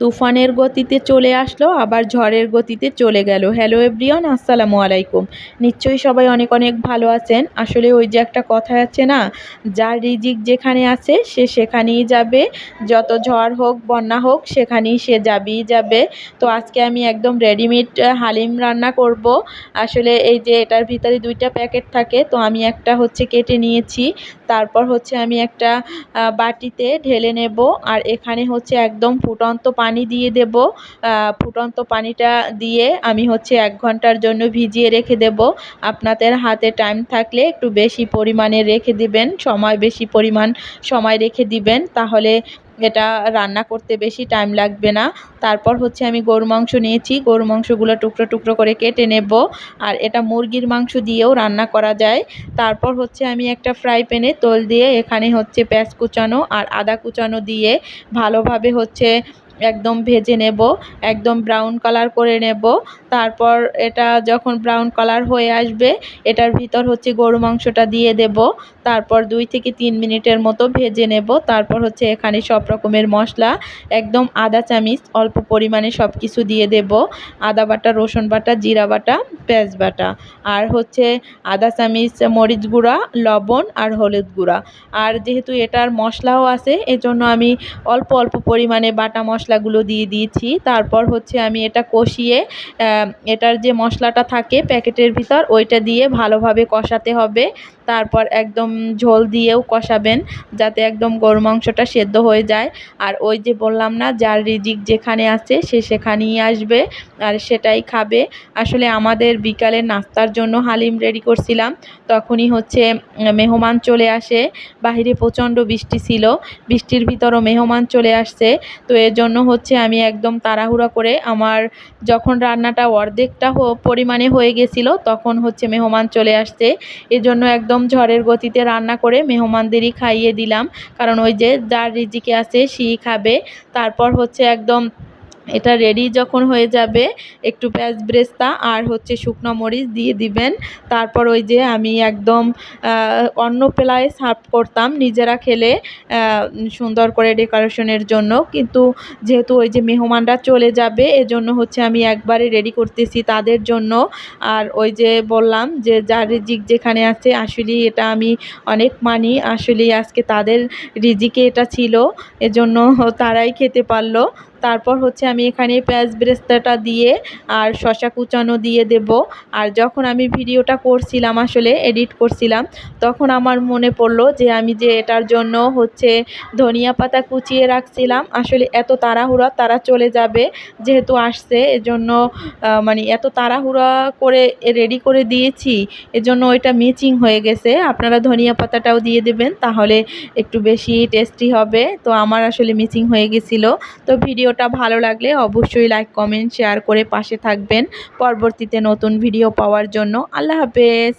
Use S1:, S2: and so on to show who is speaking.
S1: তুফানের গতিতে চলে আসলো, আবার ঝড়ের গতিতে চলে গেল। হ্যালো এভরিওয়ান আসসালামু আলাইকুম। নিশ্চয়ই সবাই অনেক অনেক ভালো আছেন। আসলে ওই যে একটা কথা আছে না, যার রিজিক যেখানে আছে, সে সেখানেই যাবে। যত ঝড় হোক, বন্যা হোক, সেখানেই সে যাবেই যাবে। তো আজকে আমি একদম রেডিমেড হালিম রান্না করব। আসলে এই যে এটার ভিতরে দুইটা প্যাকেট থাকে, তো আমি একটা হচ্ছে কেটে নিয়েছি। তারপর হচ্ছে আমি একটা বাটিতে ঢেলে নেব। আর এখানে হচ্ছে একদম ফুটন্ত পানি দিয়ে দেব ফুটন্ত পানিটা দিয়ে আমি হচ্ছে এক ঘণ্টার জন্য ভিজিয়ে রেখে দেব। আপনাদের হাতে টাইম থাকলে একটু বেশি পরিমাণে রেখে দিবেন, সময় বেশি পরিমাণ সময় রেখে দিবেন, তাহলে এটা রান্না করতে বেশি টাইম লাগবে না। তারপর হচ্ছে আমি গরু মাংস নিয়েছি গরু মাংসগুলো টুকরো টুকরো করে কেটে নেব। আর এটা মুরগির মাংস দিয়েও রান্না করা যায়। তারপর হচ্ছে আমি একটা ফ্রাই প্যানে তোল দিয়ে এখানে হচ্ছে পেঁয়াজ কুচানো আর আদা কুচানো দিয়ে ভালোভাবে হচ্ছে একদম ভেজে নেব, একদম ব্রাউন কালার করে নেব। তারপর এটা যখন ব্রাউন কালার হয়ে আসবে, এটার ভিতর হচ্ছে গরু মাংসটা দিয়ে দেব। তারপর দুই থেকে তিন মিনিটের মতো ভেজে নেব। তারপর হচ্ছে এখানে সব রকমের মশলা, একদম আদা চামিচ, অল্প পরিমাণে সব কিছু দিয়ে দেব। আদা বাটা, রসুন বাটা, জিরা বাটা, পেঁয়াজ বাটা। আর হচ্ছে আদা চামিচ, মরিচ গুঁড়া, লবণ আর হলুদ গুঁড়া। আর যেহেতু এটার মশলাও আছে, এজন্য আমি অল্প অল্প পরিমাণে বাটা মশলাগুলো দিয়ে দিয়েছি। তারপর হচ্ছে আমি এটা কষিয়ে এটার যে মশলাটা থাকে প্যাকেটের ভিতর, ওইটা দিয়ে ভালোভাবে কষাতে হবে। তারপর একদম ঝোল দিয়েও কষাবেন যাতে একদম গরু মাংসটা সেদ্ধ হয়ে যায়। আর ওই যে বললাম না, যার রিজিক যেখানে আছে সে সেখানেই আসবে আর সেটাই খাবে। আসলে আমাদের বিকালে নাস্তার জন্য হালিম রেডি করছিলাম। তখনই হচ্ছে মেহমান চলে আসে। বাহিরে প্রচণ্ড বৃষ্টি ছিল। বৃষ্টির ভিতরও মেহমান চলে আসছে। তো এর জন্য হচ্ছে আমি একদম তাড়াহুড়া করে আমার যখন রান্নাটা অর্ধেকটা পরিমাণে হয়ে গেছিল, তখন হচ্ছে মেহমান চলে আসছে। এজন্য একদম ঝড়ের গতিতে রান্না করে মেহমানদেরই খাইয়ে দিলাম। কারণ ওই যে যার রিজিকে আছে, সেই খাবে। তারপর হচ্ছে একদম এটা রেডি যখন হয়ে যাবে, একটু পেঁয়াজ ব্রেস্তা আর হচ্ছে শুকনো মরিচ দিয়ে দিবেন। তারপর ওই যে আমি একদম অন্য পেলায় সার্ভ করতাম নিজেরা খেলে সুন্দর করে ডেকোরেশনের জন্য। কিন্তু যেহেতু ওই যে মেহমানরা চলে যাবে, এজন্য হচ্ছে আমি একবারে রেডি করতেছি তাদের জন্য। আর ওই যে বললাম যে যার রিজিক যেখানে আছে আসলেই এটা আমি অনেক মানি আসলেই আজকে তাদের রিজিকে এটা ছিল, এজন্য তারাই খেতে পারল। তারপর হচ্ছে আমি এখানে পেঁয়াজ ব্রেস্তাটা দিয়ে আর শশা কুচানো দিয়ে দেব। আর যখন আমি ভিডিওটা করছিলাম, আসলে এডিট করছিলাম, তখন আমার মনে পড়ল যে আমি যে এটার জন্য হচ্ছে ধনিয়া পাতা কুচিয়ে রাখছিলাম, আসলে এত তাড়াহুড়া তারা চলে যাবে যেহেতু আসছে, এজন্য মানে এত তাড়াহুড়া করে রেডি করে দিয়েছি, এজন্য ওইটা মিচিং হয়ে গেছে। আপনারা ধনিয়া পাতাটাও দিয়ে দেবেন, তাহলে একটু বেশি টেস্টি হবে। তো আমার আসলে মিচিং হয়ে গেছিল। তো ভিডিও ভিডিওটা ভালো লাগলে অবশ্যই লাইক কমেন্ট শেয়ার করে পাশে থাকবেন। পরবর্তীতে নতুন ভিডিও পাওয়ার জন্য। আল্লাহ হাফেজ।